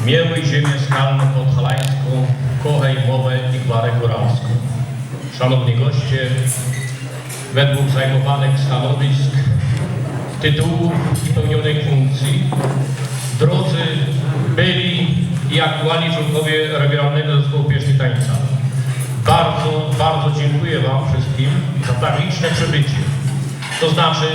Miały ziemię skalną podhalańską, kochaj mowę i gwarę góralską. Szanowni goście, według zajmowanych stanowisk, tytułów i pełnionych funkcji, drodzy byli i aktualni członkowie Regionalnego Zespołu Pieśni Tańca. Bardzo, bardzo dziękuję Wam wszystkim za tak liczne przybycie. To znaczy,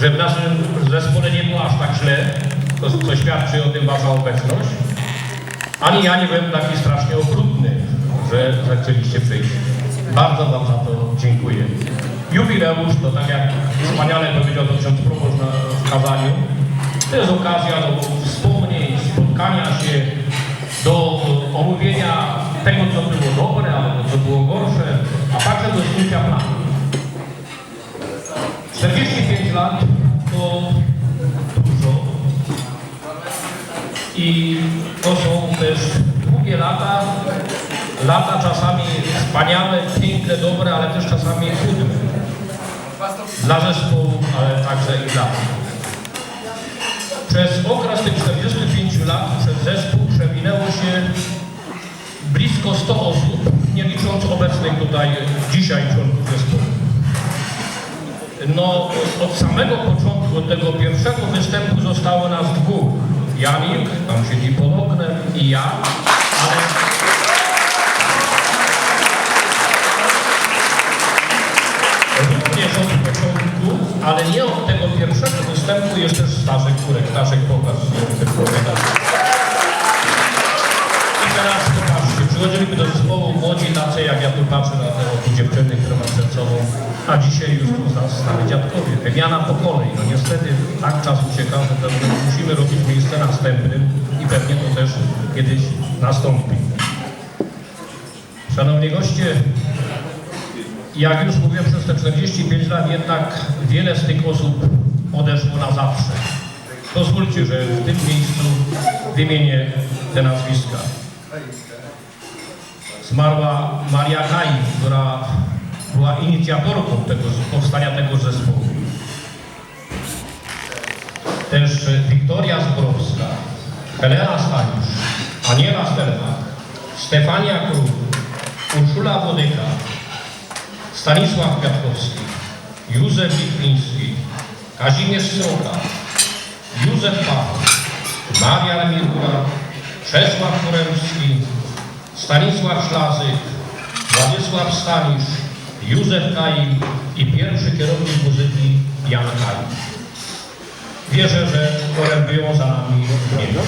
że w naszym zespole nie było aż tak źle, to, co świadczy o tym Wasza obecność. Ani ja nie byłem taki strasznie okrutny, że zechceliście przyjść. Bardzo Wam za to dziękuję. Jubileusz, to tak jak wspaniale powiedział to ksiądz proboszcz na kazaniu, to jest okazja do wspomnień, spotkania się, do omówienia tego, co było dobre, albo co było gorsze, a także do zdjęcia planu. 45 lat to dużo i to są też długie lata, lata czasami wspaniałe, piękne, dobre, ale też czasami trudne. Dla zespołu, ale także i dla mnie. Przez okres tych 45 lat przez zespół przewinęło się blisko 100 osób, nie licząc obecnych tutaj dzisiaj członków zespołu. No, od samego początku, od tego pierwszego występu zostało nas dwóch. Janik, tam siedzi pod oknem, i ja, ale... Również od początku, ale nie od tego pierwszego występu jest też Staszek Kurek. Staszek, pokaż ten komentarz. I teraz popatrzcie, przychodziliby do zespołu jak ja tu patrzę na te dziewczyny, które mam przed sobą, a dzisiaj już tu za stare dziadkowie. Wymiana pokoleń. No niestety tak czas ucieka, że musimy robić miejsce następnym i pewnie to też kiedyś nastąpi. Szanowni goście, jak już mówiłem, przez te 45 lat jednak wiele z tych osób odeszło na zawsze. Pozwólcie, że w tym miejscu wymienię te nazwiska. Zmarła Maria Kaj, która była inicjatorką tego, powstania tego zespołu. Też Wiktoria Zborowska, Helena Staniusz, Aniela Stelmach, Stefania Kruk, Urszula Wodyka, Stanisław Kwiatkowski, Józef Witwiński, Kazimierz Sroka, Józef Paweł, Maria Mirura, Czesław Poremski, Stanisław Szlazyk, Władysław Stanisz, Józef Kain i pierwszy kierownik muzyki Jan Kain. Wierzę, że orędują za nami niebo.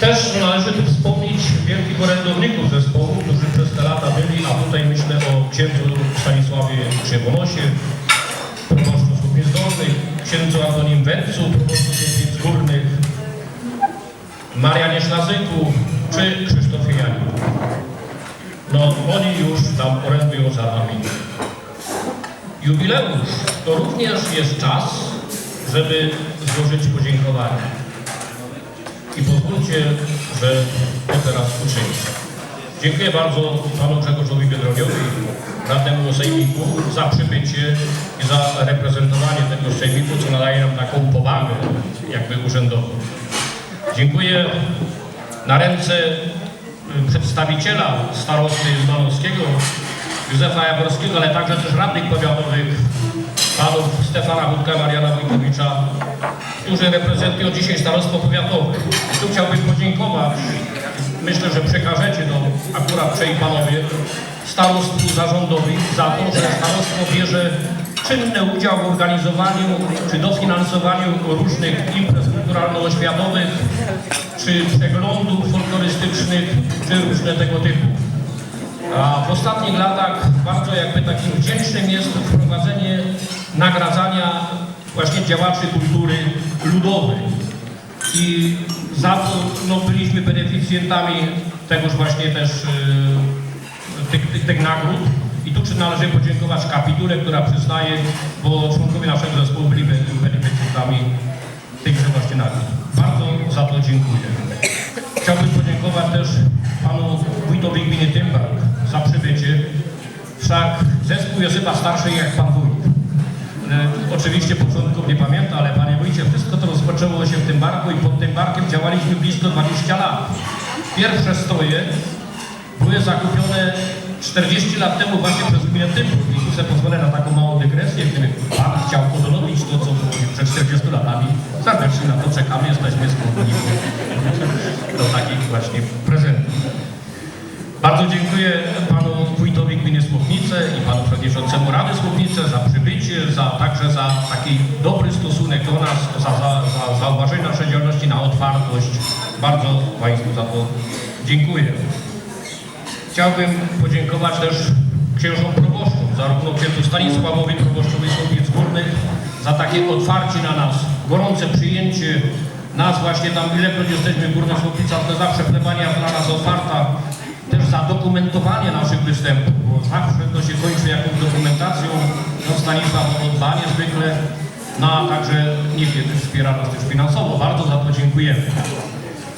Też należy tu wspomnieć wielkich orędowników zespołu, którzy przez te lata byli, a tutaj myślę o księdzu Stanisławie Krzywonosie, proboszczu Słupnic Dolnych, księdzu Antonim Wencu, proboszczu Słupnic Górnych, Marianie Szlazyku czy Krzysztofie Janiu. No oni już tam orędują za nami. Jubileusz to również jest czas, żeby złożyć podziękowanie. I pozwólcie, że to teraz uczynię. Dziękuję bardzo panu Grzegorzowi Biedroniowi, radnemu sejmiku, za przybycie i za reprezentowanie tego sejmiku, co nadaje nam taką powagę jakby urzędową. Dziękuję na ręce y, przedstawiciela starosty Zmanowskiego, Józefa Jaworskiego, ale także też radnych powiatowych, panów Stefana Budka, Mariana Wojtowicza, którzy reprezentują dzisiaj starostwo powiatowe. Tu chciałbym podziękować, myślę, że przekażecie to akurat trzej panowie, starostwu zarządowi za to, że starostwo bierze czynny udział w organizowaniu czy dofinansowaniu różnych imprez kulturalno-oświatowych, czy przeglądów folklorystycznych, czy różne tego typu. A w ostatnich latach bardzo jakby takim wdzięcznym jest wprowadzenie nagradzania właśnie działaczy kultury ludowej. I za to no, byliśmy beneficjentami tegoż właśnie też e, tych, tych, tych nagród. I tu należy podziękować kapitule, która przyznaje, bo członkowie naszego zespołu byli be- beneficjentami tychże właśnie nagród. Bardzo za to dziękuję. Chciałbym podziękować też panu wójtowi gminy Tymbark za przybycie. Wszak zespół jest chyba starszy jak pan wójt. E, Oczywiście początków nie pamiętam, ale panie wójcie, wszystko to rozpoczęło się w tym barku i pod tym barkiem działaliśmy blisko 20 lat. Pierwsze stroje były zakupione 40 lat temu właśnie przez gminę Typów i sobie pozwolę na taką małą dygresję, gdyby pan chciał podobić to, co było przed 40 latami, serdecznie na to czekamy, jesteśmy skłonni do takich właśnie prezentów. Bardzo dziękuję panu wójtowi gminy Słownice i panu przewodniczącemu Rady Słownice za przybycie, za, także za taki dobry stosunek do nas, za, za, za zauważenie naszej działalności na otwartość. Bardzo państwu za to dziękuję. Chciałbym podziękować też księżom proboszczom, zarówno księdzu Stanisławowi, proboszczowi Słowiec Górnych, za takie otwarcie na nas, gorące przyjęcie. Nas właśnie tam, ilekroć jesteśmy Górna Słowica, to zawsze plebania dla nas otwarta, też za dokumentowanie naszych występów, bo zawsze to się kończy jakąś dokumentacją, no Stanisław ma dba niezwykle, no a także niekiedy wspiera nas też finansowo, bardzo za to dziękujemy.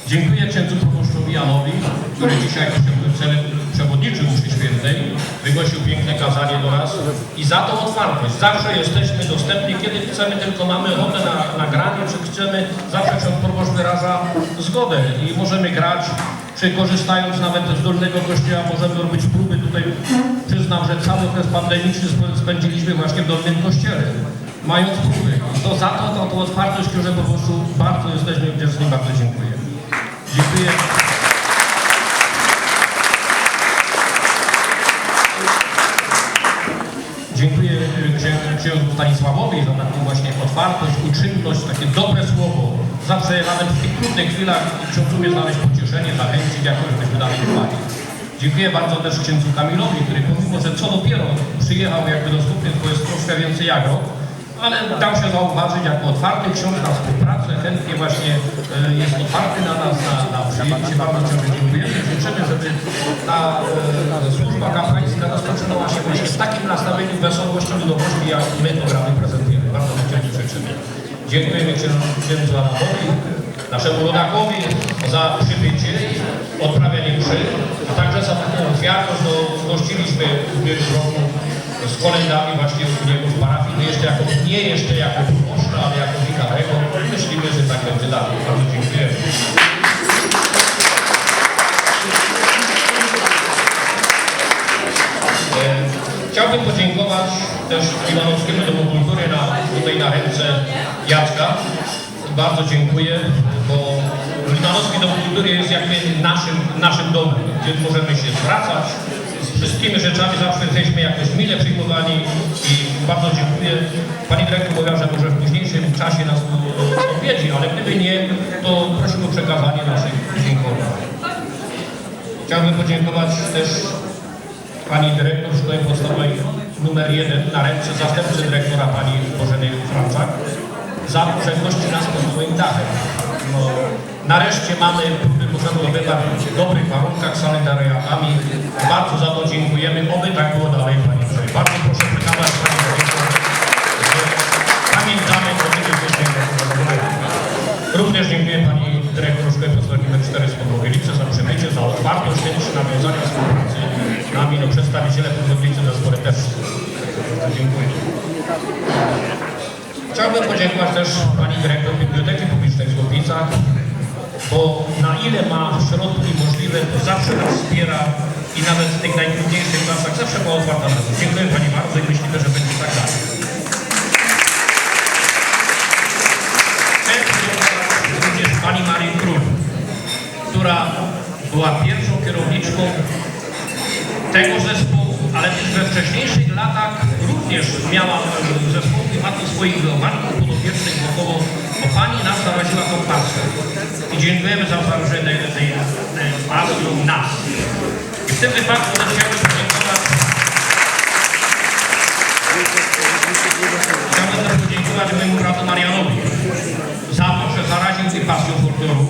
Dziękuję księdzu proboszczowi Janowi, który dzisiaj prze- przewodniczył wygłosił piękne kazanie do nas i za tą otwartość. Zawsze jesteśmy dostępni, kiedy chcemy, tylko mamy ochotę na nagranie, czy chcemy, zawsze ksiądz proboszcz wyraża zgodę i możemy grać, czy korzystając nawet z dolnego kościoła możemy robić próby. Tutaj przyznam, że cały okres pandemiczny sp- spędziliśmy właśnie w dolnym kościele, mając próby. I to za to, tą, tą otwartość księże proboszczu bardzo jesteśmy wdzięczni, bardzo dziękuję. Dziękuję. Dziękuję księ, księdzu Stanisławowi za taką właśnie otwartość, uczynność, takie dobre słowo. Zawsze nawet w tych trudnych chwilach ksiądz umie znaleźć pocieszenie, zachęcić, jakoś byśmy dalej trwali. Dziękuję bardzo też księdzu Kamilowi, który pomimo, że co dopiero przyjechał jakby do Skupien, to jest troszkę więcej jak rok, ale dał się zauważyć jako otwarty ksiądz na współpracę, chętnie właśnie e, jest otwarty na nas, na, na przyjęcie. Bardzo dziękujemy. Życzymy, żeby ta e, służba kapłańska rozpoczynała się właśnie w takim nastawieniu wesołości, ludowości, jak my to gramy prezentujemy. Bardzo Wam życzymy. Dziękujemy księdzu Adamowi, naszemu rodakowi za przybycie, odprawianie mszy, a także za taką ofiarność, no gościliśmy w roku z kolendami właśnie u niego w parafii, no jeszcze jako, nie jeszcze jako proboszcza, ale jako wikarego. Myślimy, że tak będzie dalej. Bardzo dziękujemy. E, Chciałbym podziękować też Limanowskiemu Domu Kultury na, tutaj na ręce Jacka. Bardzo dziękuję, bo Limanowski Dom Kultury jest jakby naszym, naszym domem, gdzie możemy się zwracać z wszystkimi rzeczami, zawsze jesteśmy jakoś mile przyjmowani i bardzo dziękuję. Pani dyrektor mówiła, że może w późniejszym czasie nas odwiedzi, ale gdyby nie, to prosimy o przekazanie naszych dziękowań. Chciałbym podziękować też pani dyrektor Szkoły Podstawowej numer 1 na ręce zastępcy dyrektora pani Bożeny Franczak za gości nas pod swoim dachem. Nareszcie mamy, próby odbywać w dobrych warunkach, sanitariatami. Bardzo za to dziękujemy. Oby tak było dalej, pani dyrektor. Bardzo proszę przekazać pani dyrektor, że pamiętamy o. Również dziękuję pani dyrektor Szkoły Podstawowej nr 4 z za przybycie, za otwartość, chęć nawiązania współpracy z nami, no przedstawiciele Podłogielicy za spore też. Dziękuję. Chciałbym podziękować też pani dyrektor Biblioteki Publicznej w Złotnicach, bo na ile ma środki możliwe, to zawsze nas wspiera i nawet w tych najtrudniejszych czasach zawsze była otwarta na to. Dziękuję pani bardzo i myślimy, że będzie tak dalej. Również pani Marii Król, która była pierwszą kierowniczką tego zespołu, ale też we wcześniejszych latach również miała e, zespołu i ma tu swoich wychowanków podopiecznych wokoło, bo pani nas zaraziła tą pasją. I dziękujemy za założenie tej, tej pasją nas. I w tym wypadku też chciałbym podziękować Chciałbym też podziękować mojemu bratu Marianowi za to, że zaraził mnie pasją folkloru.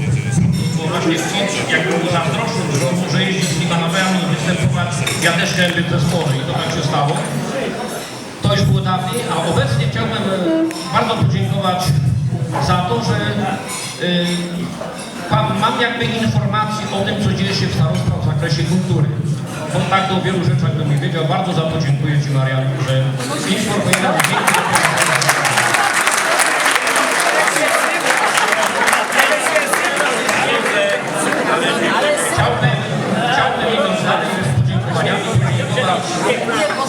Bo właśnie chcąc, jakby mu zazdroszczył, że on może jeździć z Limanowem i występować, ja też chciałem być w zespole i to tak się stało. To już było dawniej, a obecnie chciałbym e, bardzo podziękować za to, że y, mam, mam jakby informacje o tym, co dzieje się w starostwach w zakresie kultury. kontaktu o wielu rzeczach bym nie wiedział. Bardzo za to dziękuję Ci Marian, że dzięki Chciałbym, chciałbym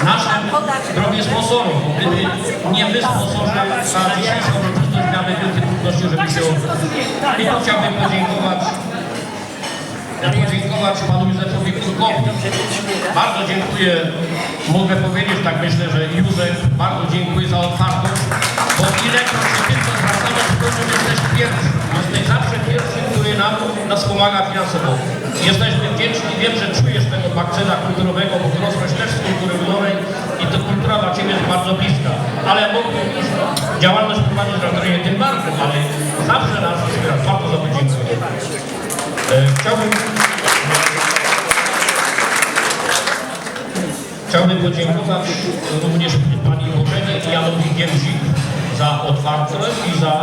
podziękować naszym drogim sponsorom. bo Gdyby nie wy sponsorzy za dzisiejszą uroczystość miały wielkie trudności, żeby się. I tu chciałbym podziękować podziękować panu Józefowi Kurkowi. Bardzo dziękuję, mogę powiedzieć, tak myślę, że Józef, bardzo dziękuję za otwartość, bo ilekroć tylko zwracamy, to że jesteś pierwszy. Jesteś zawsze pierwszy, który nam, nas pomaga finansowo. Jesteśmy wdzięczni, wiem, że czujesz tego bakcyna kulturowego, bo wyrosłeś też z kultury ludowej i to kultura dla Ciebie jest bardzo bliska. Ale mógłbym już działalność prowadzić na terenie tym bardziej, ale zawsze nas wspierasz. Bardzo za to dziękuję. E, Chciałbym, chciałbym podziękować również Pani Bożenie i Janowi Gierzik za otwartość i za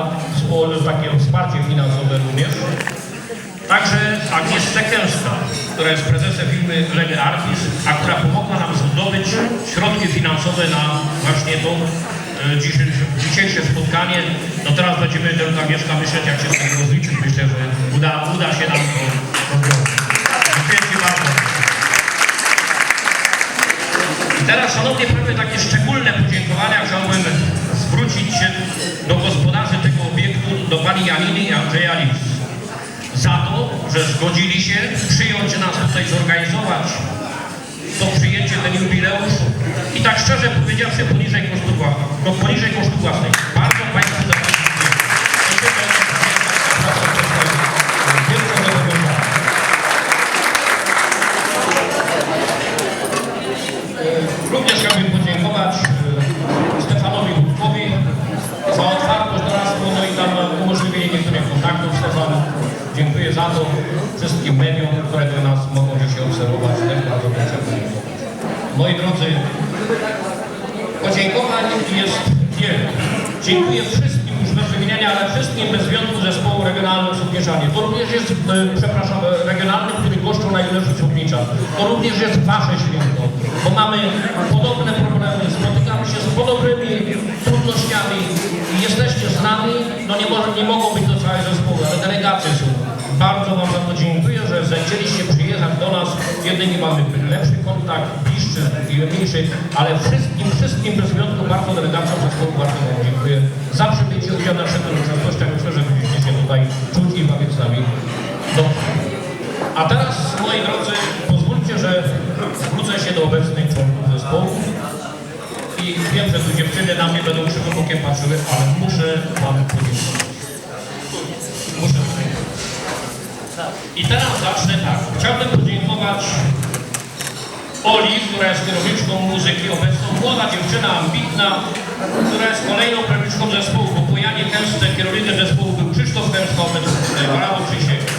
takie wsparcie finansowe również. Także Agnieszce Kęska, która jest prezesem firmy Lege Artis, a która pomogła nam zdobyć środki finansowe na właśnie to e, dzisiejsze, spotkanie. No teraz będziemy droga Agnieszka myśleć, jak się z tego rozliczyć. Myślę, że uda, uda się nam to rozwiązać. Dziękuję bardzo. I teraz, Szanowni Państwo, takie szczególne podziękowania chciałbym zwrócić się do gospodarzy tego obiektu, do Pani Janiny i Andrzeja Lis za to, że zgodzili się przyjąć nas tutaj, zorganizować to przyjęcie, ten jubileusz i tak szczerze powiedziawszy poniżej kosztu, no, poniżej kosztu własnej. Jest. Dziękuję wszystkim już bez wymieniania, ale wszystkim bez wyjątku zespołu regionalnym Słupniczanie. To również jest, e, przepraszam, e, regionalny, który goszczą najlepszy Słupniczan. To również jest Wasze święto, bo mamy podobne problemy, spotykamy się z podobnymi trudnościami i jesteście z nami, no nie, może, nie mogą być to całe zespoły, ale delegacje są. Bardzo Wam za to dziękuję, że zechcieliście przyjechać do nas. Jedynie mamy lepszy kontakt, i mniejszy, ale wszystkim, wszystkim bez wyjątku bardzo delegacjom zespołu bardzo dziękuję za przybycie udział naszego uczestnictwa. Myślę, że byliście się tutaj czuć i bawić z nami. Dobrze. A teraz, moi drodzy, pozwólcie, że zwrócę się do obecnych członków zespołu. I wiem, że tu dziewczyny na mnie będą krzywym okiem patrzyły, ale muszę Wam podziękować. Muszę. I teraz zacznę tak. Chciałbym podziękować Oli, która jest kierowniczką muzyki obecną, młoda dziewczyna, ambitna, która jest kolejną kierowniczką zespołu, bo po Janie Kęsce kierownikiem zespołu był Krzysztof Kęska, obecny. Brawo Krzysiek.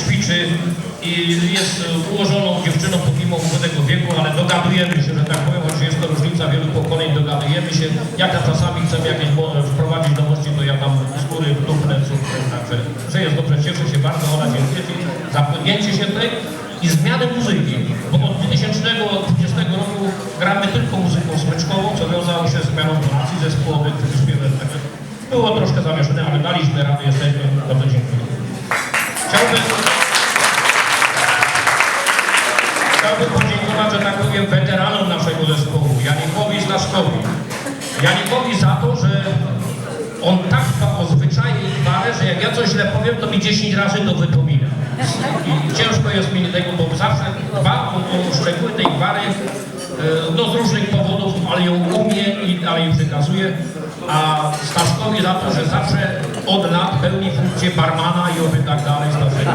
Ćwiczy i jest ułożoną dziewczyną pomimo młodego wieku, ale dogadujemy się, że tak powiem, choć jest to różnica wielu pokoleń, dogadujemy się. Jak ja czasami chcę jakieś wprowadzić nowości, to ja tam z góry dupnę cukrę, także że jest dobrze, cieszę się bardzo, Ola, dziękuję Ci za podjęcie się tej i zmiany muzyki, bo od 2020 roku gramy tylko muzyką smyczkową, co wiązało się z zmianą tonacji zespołowych, śpiewem, także było troszkę zamieszane, ale daliśmy radę, jesteśmy, bardzo dziękuję. Chciałbym, chciałbym podziękować, że tak powiem, weteranom naszego zespołu, Janikowi Staszkowi. Janikowi za to, że on tak dba o zwyczaje i gwarę, że jak ja coś źle powiem, to mi 10 razy to wypomina. I ciężko jest mi tego, bo zawsze dba o, szczegóły tej gwary, e, no z różnych powodów, ale ją umie i dalej ją. A Staszkowi za to, że zawsze od lat pełni funkcję barmana i oby tak dalej Staszek.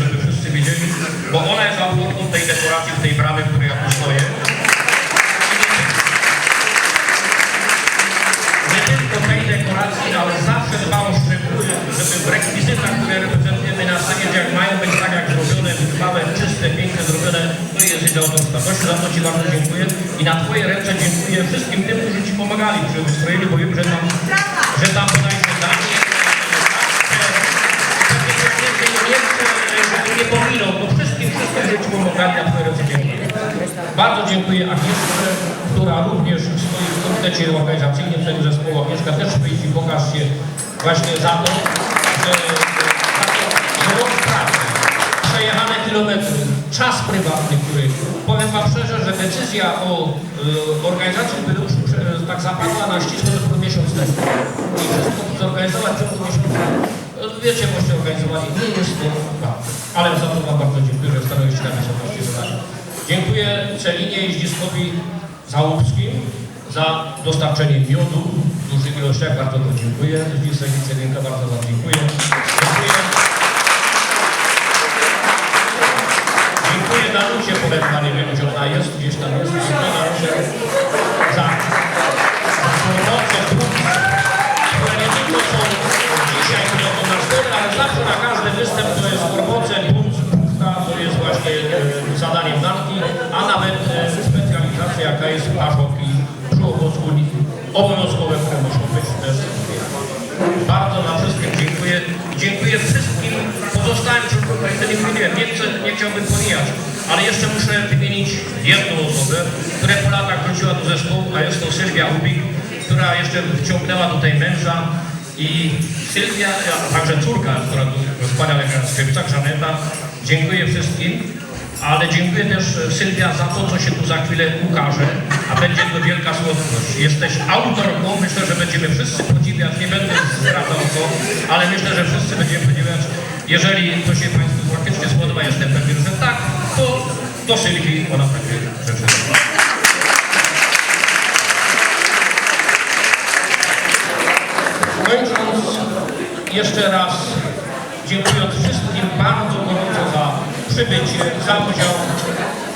żeby wszyscy wiedzieli, bo ona jest autorką tej dekoracji, tej bramy, w której ja tu stoję. Nie tylko tej dekoracji, ale zawsze dbam, szczególnie, żeby w rekwizytach, które reprezentujemy na scenie, jak mają być tak jak zrobione, małe, czyste, piękne, zrobione, to jest idea autorska. Gościu, za to Ci bardzo dziękuję i na Twoje ręce dziękuję wszystkim tym, którzy Ci pomagali przy ustrojeniu, bo wiem, że tam, że tam bodajże tak. Na Twoje ręce dziękuję. Bardzo dziękuję Agnieszce, która również stoi w komitecie organizacyjnym tego zespołu. Agnieszka też wyjść i pokaż się właśnie za to, że, że rok pracy, przejechane kilometry, czas prywatny, który powiem Wam szczerze, że decyzja o y, organizacji jubileuszu prze- tak zapadła na ścisłe miesiąc temu. I wszystko zorganizować w ciągu miesiąca. Wiecie, boście organizowali, nie jest to łatwe. Ale za to Wam bardzo dziękuję, że stanęliście na wysokości zadania. Dziękuję Celinie i Zdziskowi Załóbskim za dostarczenie miodu w dużych ilościach. Bardzo to dziękuję. Zdzisek i Celinka bardzo Wam dziękuję. Dziękuję. Dziękuję Danucie Poletka, nie wiem gdzie ona jest, gdzieś tam jest. Członkom Komisji Mówiłem, nie, chcę, nie chciałbym pomijać, ale jeszcze muszę wymienić jedną osobę, która po latach wróciła do zespołu, a jest to Sylwia Ubik, która jeszcze wciągnęła tutaj męża i Sylwia, a także córka, która tu wspaniale gra na skrzypcach, Żaneta. Dziękuję wszystkim. Ale dziękuję też e, Sylwia za to, co się tu za chwilę ukaże, a będzie to wielka słodkość. Jesteś autorką, myślę, że będziemy wszyscy podziwiać, nie będę zdradzał to, ale myślę, że wszyscy będziemy podziwiać. Jeżeli to się Państwu faktycznie spodoba, jestem pewien, że tak, to do Sylwii ona takie rzeczy. Kończąc jeszcze raz dziękując wszystkim bardzo gorąco za przybycie, za udział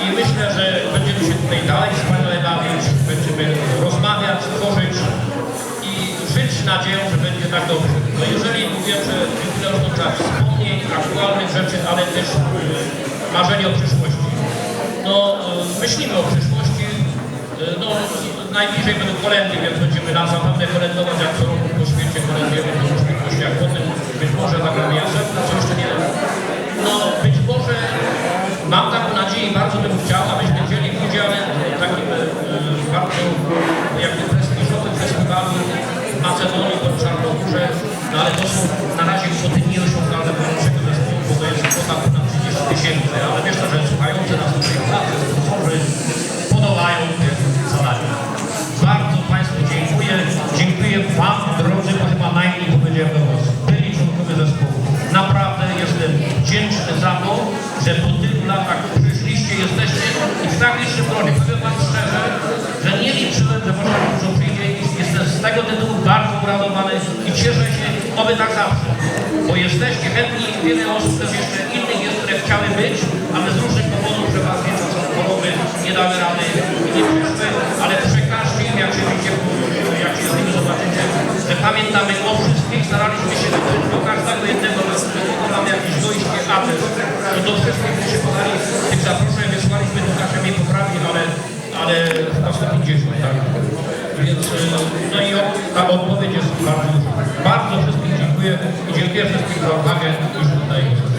i myślę, że będziemy się tutaj dalej wspaniale bawić, będziemy rozmawiać, tworzyć nadzieją, że będzie tak dobrze. No jeżeli mówię, że jubileusz to czas wspomnień, aktualnych rzeczy, ale też e, marzeń o przyszłości. No e, myślimy o przyszłości, e, no najbliżej będą kolendy, więc będziemy na zapewne kolędować, jak co roku po świecie kolędujemy do różnych kościach, potem być może zagramy Jasełka, co jeszcze nie wiem. No być może mam taką nadzieję i bardzo bym chciał, abyśmy no ale to są na razie kwoty nieosiągalne dla naszego zespołu, bo to jest kwota ponad 30 tysięcy, ale myślę, że słuchający nas tutaj pracy, sponsorzy podołają tym zadaniom. Bardzo Państwu dziękuję. Dziękuję Wam, drodzy, bo chyba najmniej powiedziałem do Was. Byli członkowie zespołu. Naprawdę jestem wdzięczny za to, że po tylu latach przyszliście, jesteście i w tak licznym gronie. Powiem Wam szczerze, że nie liczyłem, że można dużo przyjdzie jestem z tego tytułu bardzo uradowany i cieszę się, oby tak zawsze. Bo jesteście chętni i wiele osób też jeszcze innych jest, które chciały być, ale z różnych powodów, że Was są choroby, nie dały rady i nie przyszły, ale przekażcie im, jak się widzicie, jak się z nimi zobaczycie, że pamiętamy o wszystkich, staraliśmy się do każdego jednego, mamy jakieś dojście, adres i do wszystkich, którzy się podali, tych zaproszeń wysłaliśmy, to Kasia mnie poprawi, ale, ale chyba 150, tak? Więc, y, no i ta odpowiedź jest bardzo, bardzo wszystkim dziękuję i dziękuję wszystkim za uwagę już tutaj